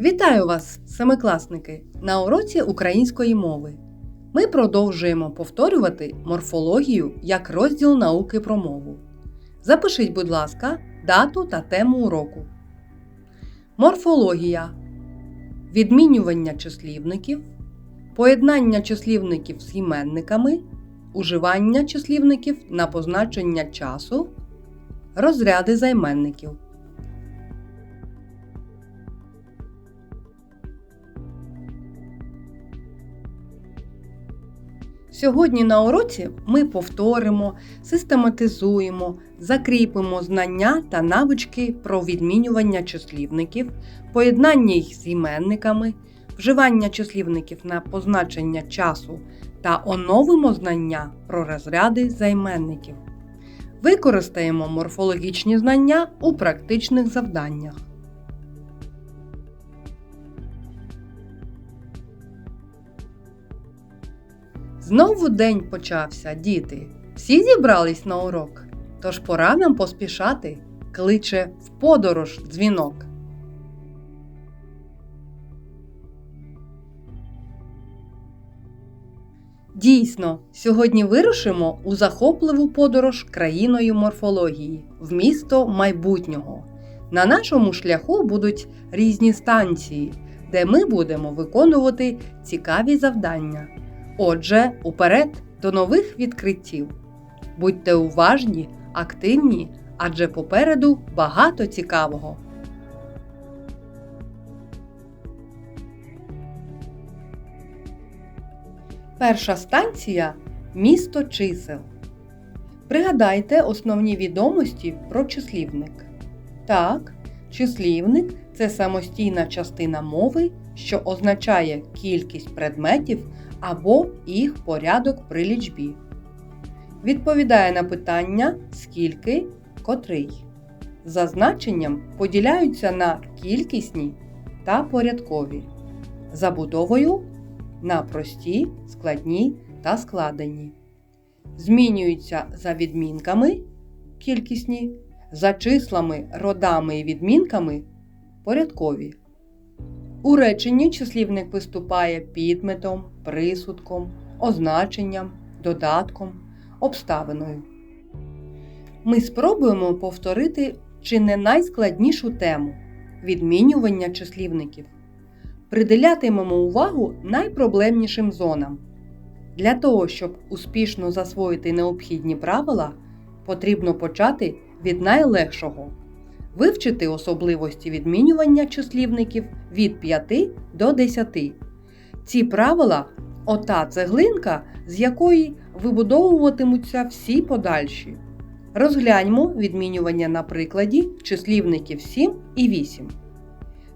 Вітаю вас, семикласники, на уроці української мови. Ми продовжуємо повторювати морфологію як розділ науки про мову. Запишіть, будь ласка, дату та тему уроку. Морфологія. Відмінювання числівників. Поєднання числівників з іменниками. Уживання числівників на позначення часу. Розряди займенників. Сьогодні на уроці ми повторимо, систематизуємо, закріпимо знання та навички про відмінювання числівників, поєднання їх з іменниками, вживання числівників на позначення часу та оновимо знання про розряди займенників. Використаємо морфологічні знання у практичних завданнях. Знову день почався, діти. Всі зібрались на урок, тож пора нам поспішати, кличе в подорож дзвінок. Дійсно, сьогодні вирушимо у захопливу подорож країною морфології в місто майбутнього. На нашому шляху будуть різні станції, де ми будемо виконувати цікаві завдання. Отже, уперед до нових відкриттів. Будьте уважні, активні, адже попереду багато цікавого. Перша станція місто чисел. Пригадайте основні відомості про числівник. Так, числівник це самостійна частина мови, що означає кількість предметів або їх порядок при лічбі. Відповідає на питання скільки котрий. За значенням поділяються на кількісні та порядкові. Забудовою на прості, складні та складені. Змінюються за відмінками кількісні, за числами, родами і відмінками порядкові. У реченні числівник виступає підметом, присудком, означенням, додатком, обставиною. Ми спробуємо повторити чи не найскладнішу тему відмінювання числівників. Приділятимемо увагу найпроблемнішим зонам. Для того, щоб успішно засвоїти необхідні правила, потрібно почати від найлегшого вивчити особливості відмінювання числівників від 5 до 10. Ці правила ота цеглинка, з якої вибудовуватимуться всі подальші. Розгляньмо відмінювання на прикладі числівників 7 і 8.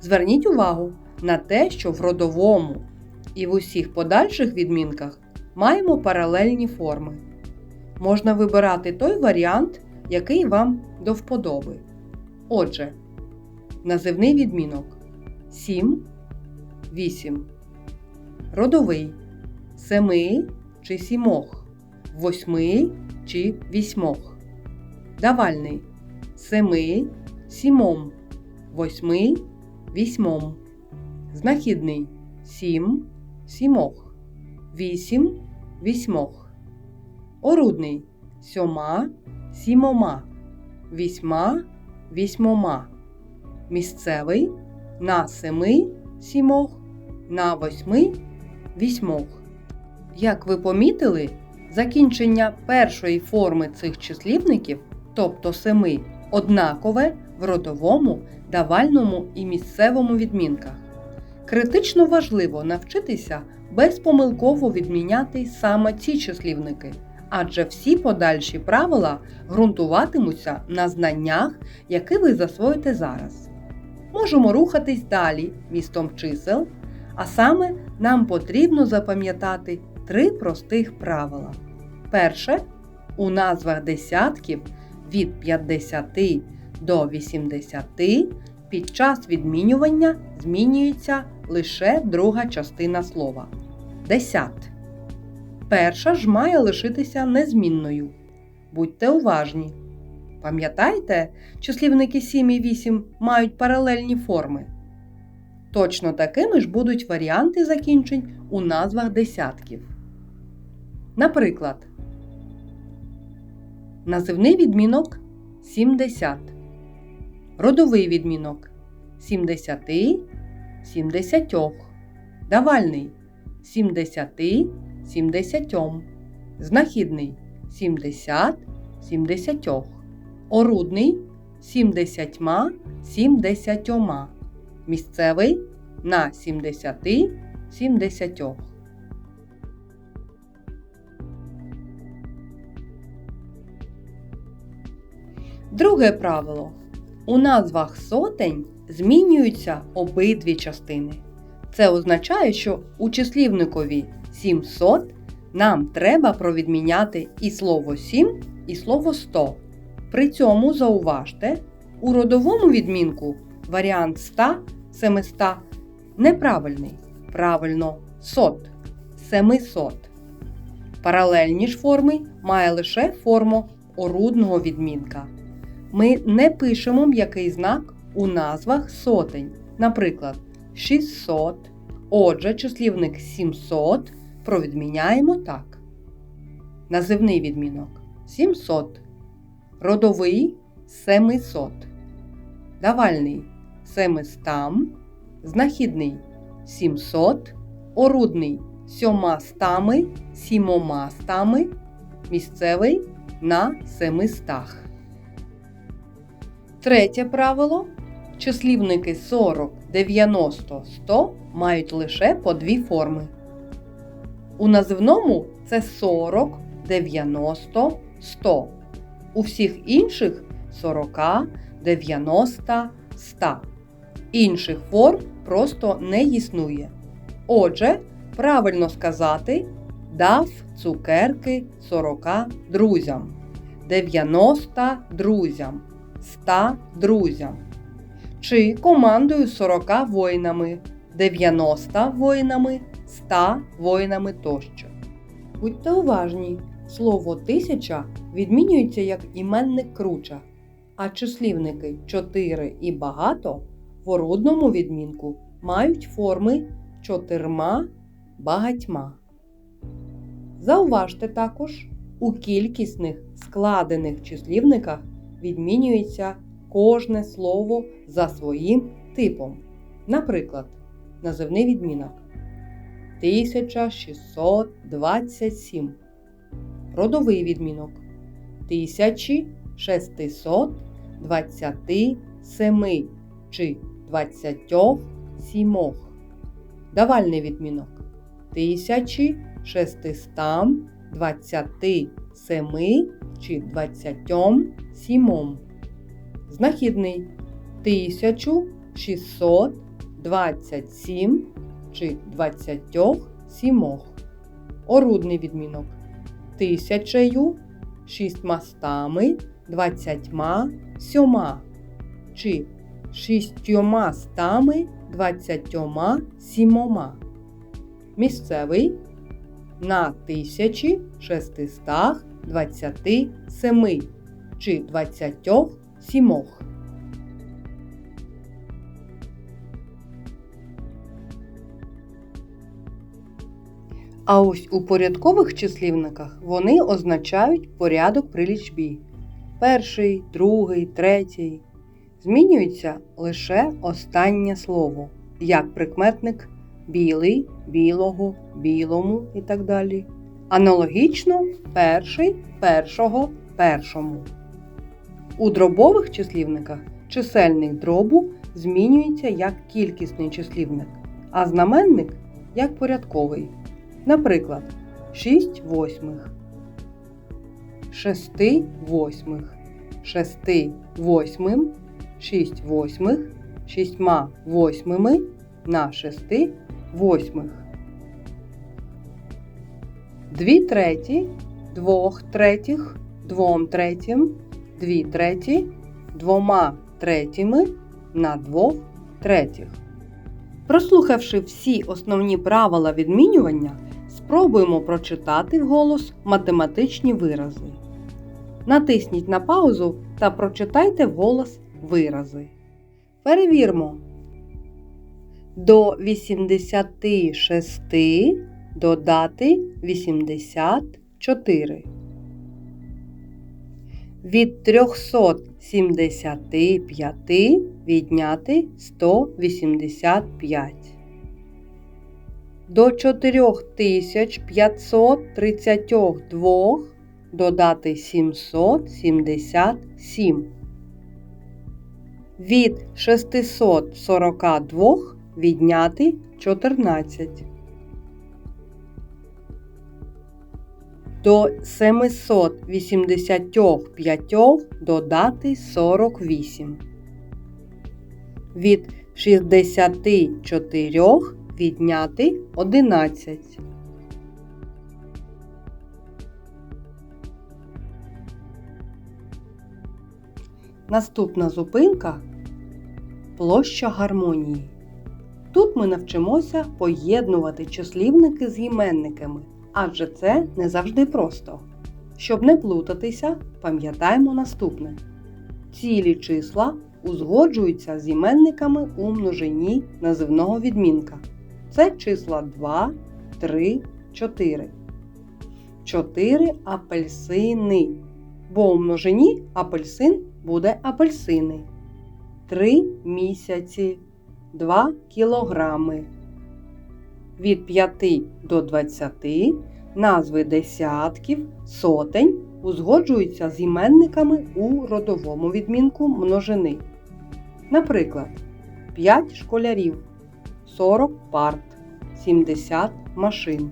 Зверніть увагу на те, що в родовому і в усіх подальших відмінках маємо паралельні форми. Можна вибирати той варіант, який вам до вподоби. Отже, називний відмінок 7, 8. Родовий семи чи сімох, восьми чи вісьмох. Давальний семи, сімом, восьми, вісьмом. Знахідний сім, сімох, вісім, вісьмох. Орудний сьома, сімома, вісьма, вісьмома. Місцевий на семи, сімох, на восьми, вісьмох. Як ви помітили, закінчення першої форми цих числівників, тобто семи, однакове в родовому, давальному і місцевому відмінках. Критично важливо навчитися безпомилково відміняти саме ці числівники, адже всі подальші правила ґрунтуватимуться на знаннях, які ви засвоїте зараз. Можемо рухатись далі містом чисел, а саме нам потрібно запам'ятати три простих правила. Перше, у назвах десятків від 50 до 80 під час відмінювання змінюється лише друга частина слова. Десят. Перша ж має лишитися незмінною. Будьте уважні. Пам'ятаєте, числівники 7 і 8 мають паралельні форми. Точно такими ж будуть варіанти закінчень у назвах десятків. Наприклад, називний відмінок 70, родовий відмінок 70, 70, давальний 70, 70, знахідний 70, 70, орудний 70, 70, місцевий на 70, 70. Друге правило. У назвах сотень змінюються обидві частини. Це означає, що у числівникові 700 нам треба провідміняти і слово 7, і слово 100. При цьому зауважте, у родовому відмінку варіант 100 700 неправильний. Правильно сот 700. Паралельні ж форми має лише форму орудного відмінка. Ми не пишемо м'який знак у назвах сотень. Наприклад, 600. Отже, числівник 700 провідміняємо так. Називний відмінок 700. Родовий 700. Давальний 700. Знахідний 700. Орудний сьома стами, сімома стами. Місцевий на 700. Третє правило. Числівники 40, 90, 100 мають лише по дві форми. У називному це 40, 90, 100. У всіх інших 40, 90, 100. Інших форм просто не існує. Отже, правильно сказати дав цукерки 40 друзям, 90 друзям, 100 друзям. Чи командою 40 воїнами, 90 воїнами, 100 воїнами тощо. Будьте уважні, слово тисяча відмінюється як іменник круча, а числівники 4 і багато в орудному відмінку мають форми чотирма багатьма. Зауважте також, у кількісних складених числівниках відмінюється кожне слово за своїм типом. Наприклад, називний відмінок 1627. Родовий відмінок 1627 чи 27. Давальний відмінок 1627 чи 27. Знахідний 1627 чи 27. Орудний відмінок тисячею, шістьмастами, двадцятьма, сьома чи шістьома стами, двадцятьома, сімома. Місцевий на тисячі шестистах двадцяти семи чи двадцятьох сімох. А ось у порядкових числівниках вони означають порядок при лічбі. Перший, другий, третій. Змінюється лише останнє слово, як прикметник білий, білого, білому і так далі. Аналогічно перший, першого, першому. У дробових числівниках чисельник дробу змінюється як кількісний числівник, а знаменник як порядковий. Наприклад, 6 восьмих, 6 восьмих, 6 восьмим, 6 восьмих, 6 восьмими на 6 восьмих. 2 треті, 2 третіх, 2 третім, 2 треті, 2 третіми на 2 третіх. Прослухавши всі основні правила відмінювання, спробуємо прочитати вголос математичні вирази. Натисніть на паузу та прочитайте вголос вирази. Перевірмо. До 86 додати 84. Від 375 відняти 185. До 4532 додати 777. Від 642 відняти 14. До 785 додати 48. Від 64 відняти 11. Наступна зупинка площа гармонії. Тут ми навчимося поєднувати числівники з іменниками, адже це не завжди просто. Щоб не плутатися, пам'ятаємо наступне: цілі числа узгоджуються з іменниками у множині називного відмінка. Це числа 2, 3, 4. 4 апельсини. Бо у множині апельсин буде апельсини. 3 місяці 2 кілограми. Від 5 до 20 назви десятків, сотень узгоджуються з іменниками у родовому відмінку множини. Наприклад, 5 школярів, 40 парт, 70 машин,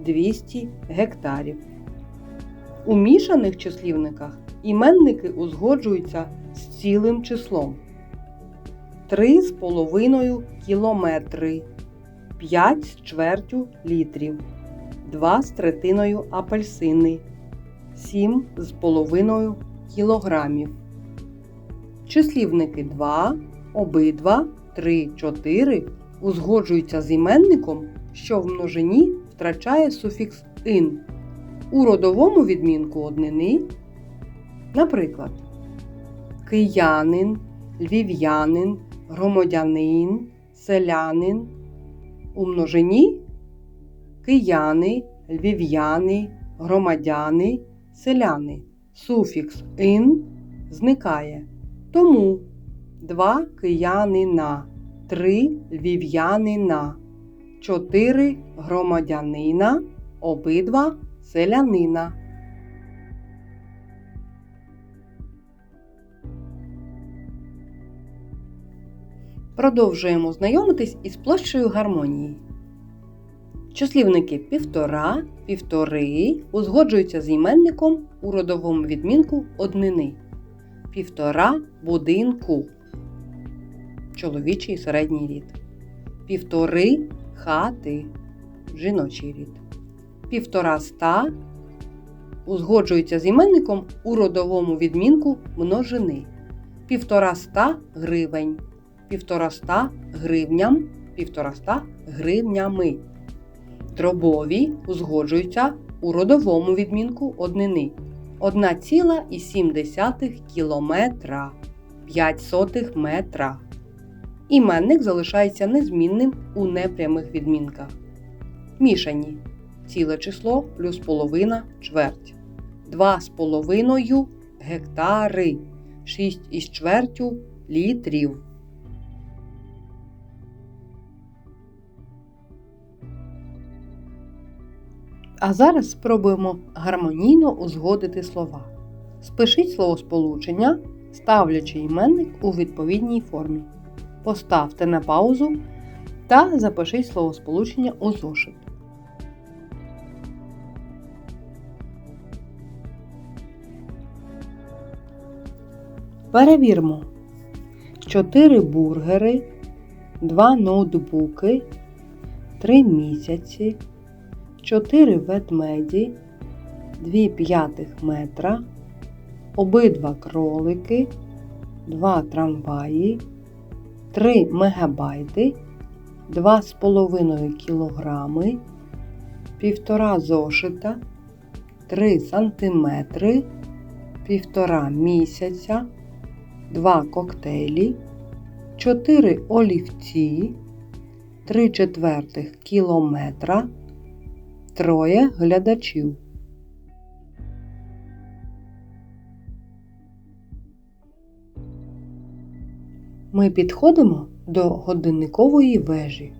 200 гектарів. У мішаних числівниках іменники узгоджуються з цілим числом. 3 з половиною кілометри, 5 з чвертю літрів, 2 з третиною апельсини, 7 з половиною кілограмів. Числівники 2, обидва, 3, 4 узгоджуються з іменником, що в множині втрачає суфікс ин. У родовому відмінку однини, наприклад, киянин, львів'янин, громадянин, селянин. У множині кияни, львів'яни, громадяни, селяни. Суфікс ин зникає. Тому два киянина, три львів'янина, чотири громадянина, обидва селянина. Продовжуємо знайомитись із площею гармонії. Числівники півтора, півтори узгоджуються з іменником у родовому відмінку однини. Півтора будинку. Чоловічий середній рід. Півтори хати. Жіночий рід. Півтора ста узгоджуються з іменником у родовому відмінку множини. Півтораста гривень. Півтораста гривням, півтораста гривнями. Дробові узгоджуються у родовому відмінку однини. 1,7 кілометра 5 сотих метра. Іменник залишається незмінним у непрямих відмінках. Мішані ціле число плюс половина чверть. 2 з половиною гектари. 6 із чвертю літрів. А зараз спробуємо гармонійно узгодити слова. Спишіть словосполучення, ставлячи іменник у відповідній формі. Поставте на паузу та запишіть словосполучення у зошит. Перевірмо. 4 бургери, 2 ноутбуки, 3 місяці. 4 ведмеді, 2 п'ятих метра, обидва кролики, 2 трамваї, 3 мегабайти, 2,5 кілограми, 1,5 зошита, 3 сантиметри, 1,5 місяця, 2 коктейлі, 4 олівці, 3 четвертих кілометра, троє глядачів. Ми підходимо до годинникової вежі.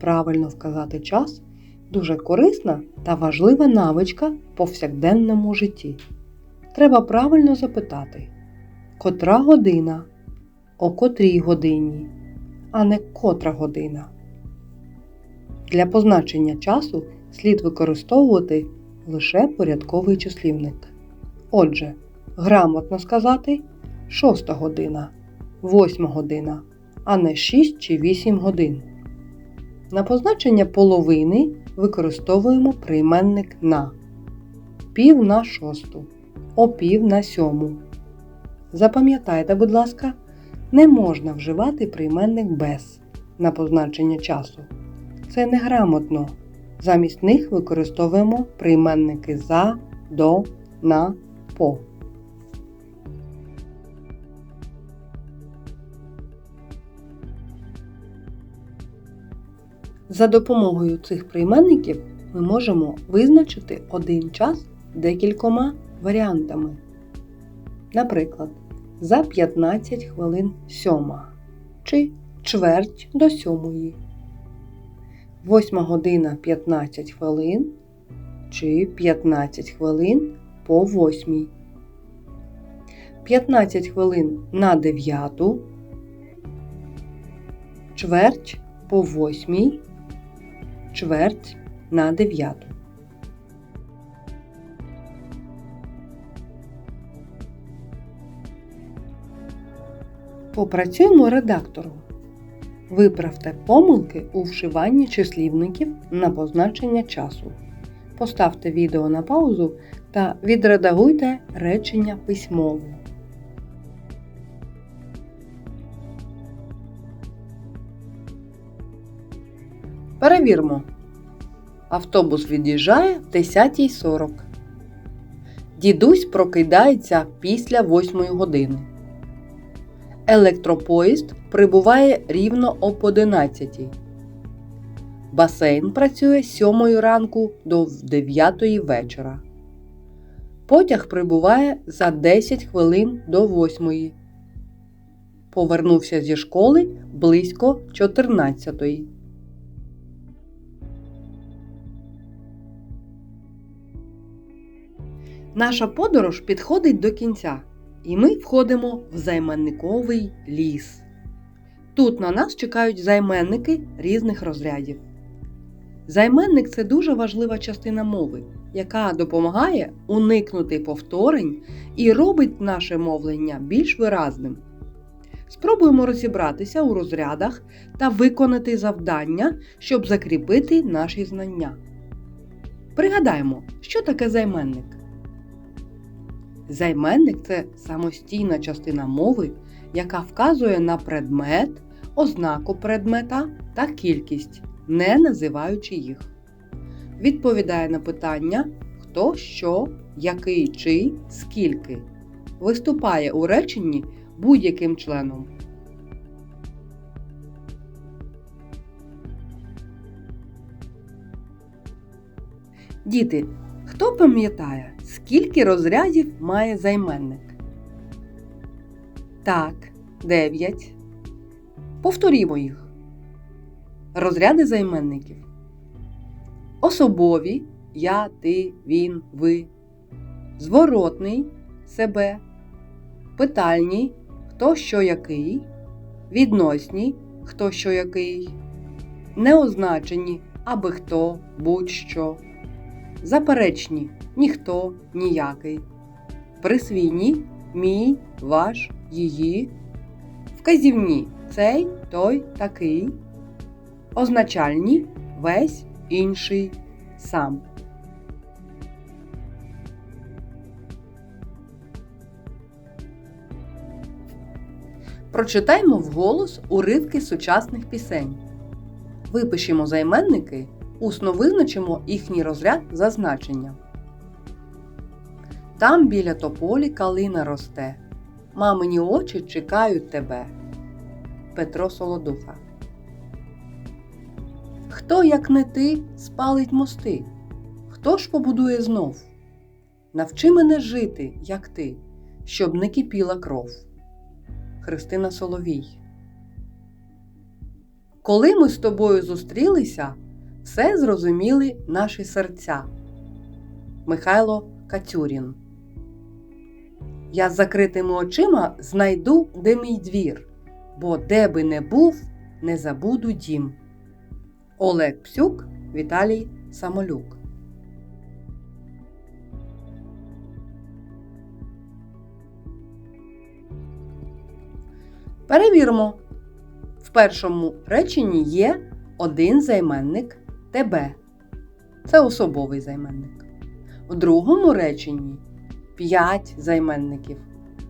Правильно вказати час дуже корисна та важлива навичка в повсякденному житті. Треба правильно запитати, котра година, о котрій годині, а не котра година. Для позначення часу слід використовувати лише порядковий числівник. Отже, грамотно сказати 6 година, 8 година, а не 6 чи 8 годин. На позначення половини використовуємо прийменник на пів на шосту, пів на сьому. Запам'ятайте, будь ласка, не можна вживати прийменник без на позначення часу. Це неграмотно. Замість них використовуємо прийменники за, до, на, по. За допомогою цих прийменників ми можемо визначити один час декількома варіантами. Наприклад, за 15 хвилин сьома чи чверть до сьомої. 8 година 15 хвилин чи 15 хвилин по 8. 15 хвилин на 9. Чверть по 8. Чверть на 9. Попрацюємо редактором. Виправте помилки у вшиванні числівників на позначення часу. Поставте відео на паузу та відредагуйте речення письмово. Перевірмо. Автобус від'їжджає в 10.40. Дідусь прокидається після 8 години. Електропоїзд прибуває рівно об 11. Басейн працює з 7 ранку до 9 вечора. Потяг прибуває за 10 хвилин до 8. Повернувся зі школи близько 14. Наша подорож підходить до кінця, і ми входимо в займенниковий ліс. Тут на нас чекають займенники різних розрядів. Займенник це дуже важлива частина мови, яка допомагає уникнути повторень і робить наше мовлення більш виразним. Спробуємо розібратися у розрядах та виконати завдання, щоб закріпити наші знання. Пригадаємо, що таке займенник. Займенник це самостійна частина мови, яка вказує на предмет, ознаку предмета та кількість, не називаючи їх. Відповідає на питання хто, що, який, чий, скільки. Виступає у реченні будь-яким членом. Діти, хто пам'ятає, скільки розрядів має займенник? Так, 9. Повторімо їх. Розряди займенників. Особові я, ти, він, ви. Зворотний себе. Питальні хто що який. Відносні хто що який. Неозначені аби хто, будь-що. Заперечні ніхто, ніякий. Присвійні мій, ваш, її. Вказівні цей, той, такий. Означальні весь, інший, сам. Прочитаймо вголос уривки сучасних пісень. Випишімо займенники, усно визначимо їхній розряд за значенням. Там біля тополі калина росте. Мамині очі чекають тебе. Петро Солодуха. Хто, як не ти, спалить мости? Хто ж побудує знов? Навчи мене жити, як ти, щоб не кипіла кров. Христина Соловій. Коли ми з тобою зустрілися, все зрозуміли наші серця. Михайло Кацюрін. Я з закритими очима знайду, де мій двір, бо де би не був, не забуду дім. Олег Псюк, Віталій Самолюк. Перевіримо. В першому реченні є один займенник тебе. Це особовий займенник. У другому реченні 5 займенників.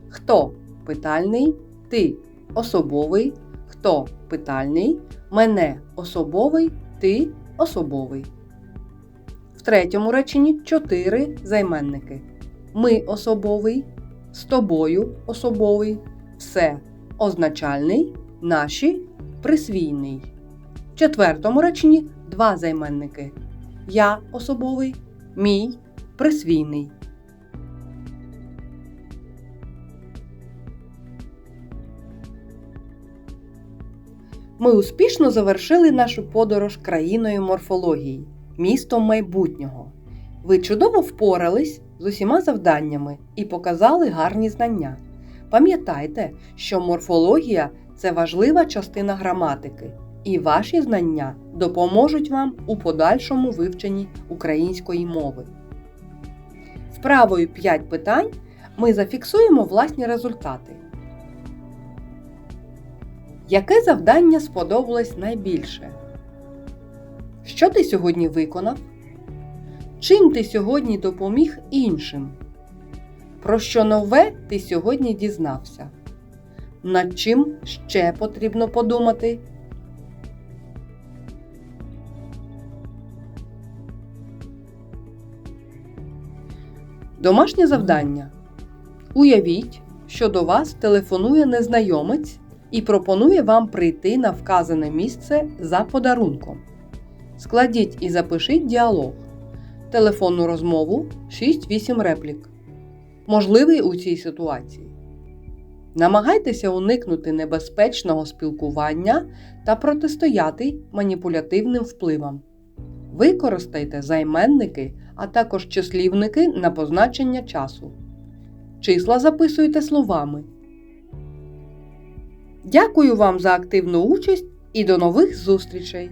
Хто питальний, ти особовий, хто питальний, мене особовий, ти особовий. В третьому реченні 4 займенники. Ми особовий, з тобою особовий, все означальний, наші присвійний. В четвертому реченні два займенники. Я особовий, мій присвійний. Ми успішно завершили нашу подорож країною морфології, містом майбутнього. Ви чудово впорались з усіма завданнями і показали гарні знання. Пам'ятайте, що морфологія це важлива частина граматики, і ваші знання допоможуть вам у подальшому вивченні української мови. Вправою 5 питань ми зафіксуємо власні результати. Яке завдання сподобалось найбільше? Що ти сьогодні виконав? Чим ти сьогодні допоміг іншим? Про що нове ти сьогодні дізнався? Над чим ще потрібно подумати? Домашнє завдання. Уявіть, що до вас телефонує незнайомець і пропонує вам прийти на вказане місце за подарунком. Складіть і запишіть діалог. Телефонну розмову 6-8 реплік. Можливий у цій ситуації. Намагайтеся уникнути небезпечного спілкування та протистояти маніпулятивним впливам. Використайте займенники, а також числівники на позначення часу. Числа записуйте словами. Дякую вам за активну участь і до нових зустрічей!